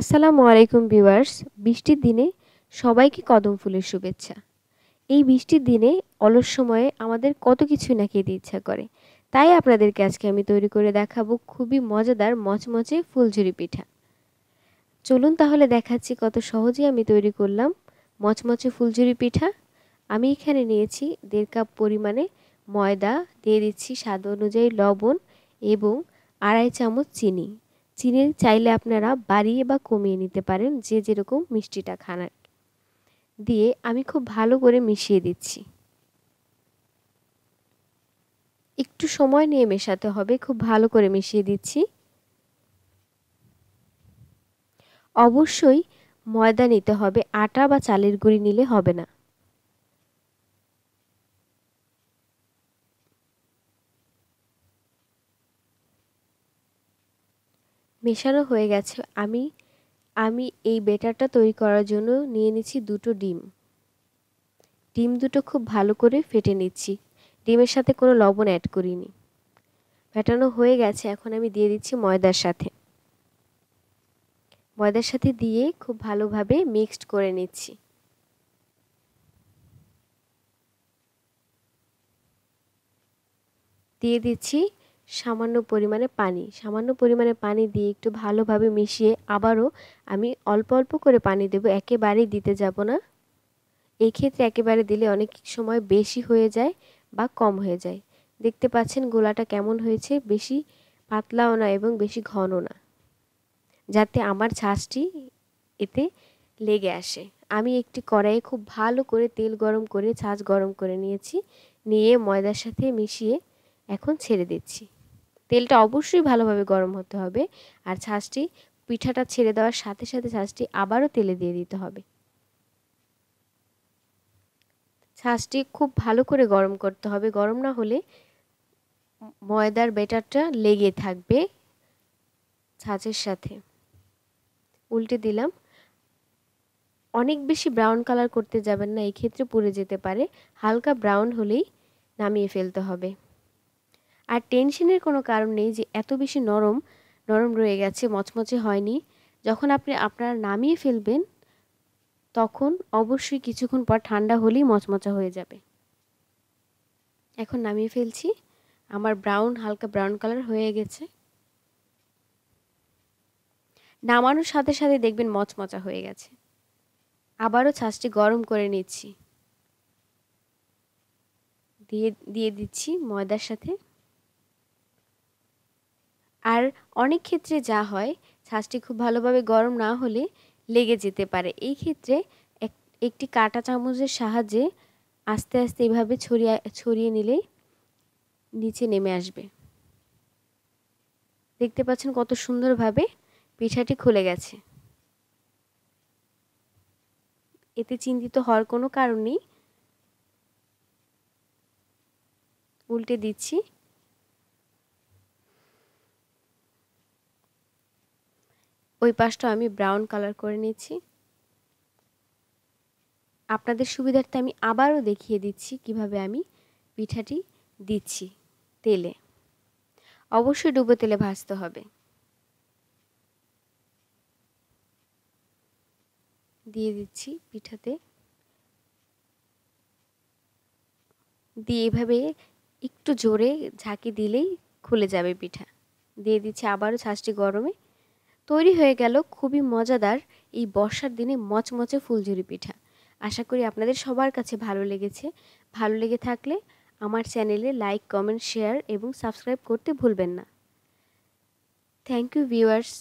আসসালামু আলাইকুম ভিউয়ার্স। বৃষ্টির দিনে সবাইকে কদম ফুলের শুভেচ্ছা। এই বৃষ্টির দিনে অলস সময়ে আমাদের কত কিছু না খেতে ইচ্ছা করে। তাই আপনাদেরকে আজকে আমি তৈরি করে দেখাবো খুবই মজাদার মচমচে ফুলঝুরি পিঠা। চলুন তাহলে দেখাচ্ছি কত সহজেই আমি তৈরি করলাম মচমচে ফুলঝুরি পিঠা। আমি এখানে নিয়েছি দেড় কাপ পরিমাণে ময়দা, দিয়ে দিচ্ছি স্বাদ অনুযায়ী লবণ এবং আড়াই চামচ চিনি। চিনি চাইলে আপনারা বাড়িয়ে বা কমিয়ে নিতে পারেন যে যেরকম মিষ্টিটা খান দিয়ে আমি খুব ভালো করে মিশিয়ে দিচ্ছি। একটু সময় নিয়ে মেশাতে হবে, খুব ভালো করে মিশিয়ে দিচ্ছি। অবশ্যই ময়দা নিতে হবে, আটা বা চালের গুঁড়ি নিলে হবে না। মেশানো হয়ে গেছে। আমি আমি এই বেটারটা তৈরি করার জন্য নিয়ে নিচ্ছি দুটো ডিম। ডিম দুটো খুব ভালো করে ফেটে নিচ্ছি। ডিমের সাথে কোনো লবণ অ্যাড করিনি। ফেটানো হয়ে গেছে, এখন আমি দিয়ে দিচ্ছি ময়দার সাথে। ময়দার সাথে দিয়ে খুব ভালোভাবে মিক্সড করে নিচ্ছি। দিয়ে দিচ্ছি সামান্য পরিমাণে পানি, সামান্য পরিমাণে পানি দিয়ে একটু ভালোভাবে মিশিয়ে আবারও আমি অল্প অল্প করে পানি দেব, একেবারেই দিতে যাব না। এই ক্ষেত্রে একেবারে দিলে অনেক সময় বেশি হয়ে যায় বা কম হয়ে যায়। দেখতে পাচ্ছেন গোলাটা কেমন হয়েছে, বেশি পাতলাও না এবং বেশি ঘনও না, যাতে আমার ছাঁচটি এতে লেগে আসে। আমি একটি কড়াইয়ে খুব ভালো করে তেল গরম করে, ছাঁচ গরম করে নিয়েছি, নিয়ে ময়দার সাথে মিশিয়ে এখন ছেড়ে দিচ্ছি। তেলটা অবশ্যই ভালোভাবে গরম হতে হবে। আর ছাঁচটি, পিঠাটা ছেড়ে দেওয়ার সাথে সাথে ছাঁচটি আবারও তেলে দিয়ে দিতে হবে। ছাঁচটি খুব ভালো করে গরম করতে হবে। গরম না হলে ময়দার বেটারটা লেগে থাকবে ছাঁচের সাথে। উল্টে দিলাম। অনেক বেশি ব্রাউন কালার করতে যাবেন না এই ক্ষেত্রে পুড়ে যেতে পারে। হালকা ব্রাউন হলেই নামিয়ে ফেলতে হবে। আর টেনশনের কোনো কারণ নেই যে এত বেশি নরম নরম রয়ে গেছে, মচমচে হয়নি। যখন আপনি আপনার নামিয়ে ফেলবেন, তখন অবশ্যই কিছুক্ষণ পর ঠান্ডা হলেই মচমচা হয়ে যাবে। এখন নামিয়ে ফেলছি। আমার ব্রাউন হালকা ব্রাউন কালার হয়ে গেছে। নামানোর সাথে সাথে দেখবেন মচমচা হয়ে গেছে। আবারও ছাঁচটি গরম করে নিচ্ছি। দিয়ে দিয়ে দিচ্ছি ময়দার সাথে। আর অনেক ক্ষেত্রে যা হয়, ছাঁচটি খুব ভালোভাবে গরম না হলে লেগে যেতে পারে। এই ক্ষেত্রে একটি কাটা চামচের সাহায্যে আস্তে আস্তে এভাবে ছড়িয়ে ছড়িয়ে নিলেই নিচে নেমে আসবে। দেখতে পাচ্ছেন কত সুন্দরভাবে পিঠাটি খুলে গেছে। এতে চিন্তিত হওয়ার কোনো কারণ নেই। উল্টে দিচ্ছি। ওই পাশটা আমি ব্রাউন কালার করে নিচ্ছি আপনাদের সুবিধার্থে আমি আবারও দেখিয়ে দিচ্ছি কীভাবে আমি পিঠাটি দিচ্ছি তেলে। অবশ্যই ডুবো তেলে ভাজতে হবে। দিয়ে দিচ্ছি পিঠাতে। দিয়ে এভাবে একটু জোরে ঝাঁকি দিলেই খুলে যাবে পিঠা। দিয়ে দিচ্ছি আবারও ছাঁচটি গরমে তৈরি হয়ে গেল খুবই মজাদার এই বর্ষার দিনে মচমচে ফুলঝুরি পিঠা। আশা করি আপনাদের সবার কাছে ভালো লেগেছে। ভালো লেগে থাকলে আমার চ্যানেলে লাইক, কমেন্ট, শেয়ার এবং সাবস্ক্রাইব করতে ভুলবেন না। Thank you viewers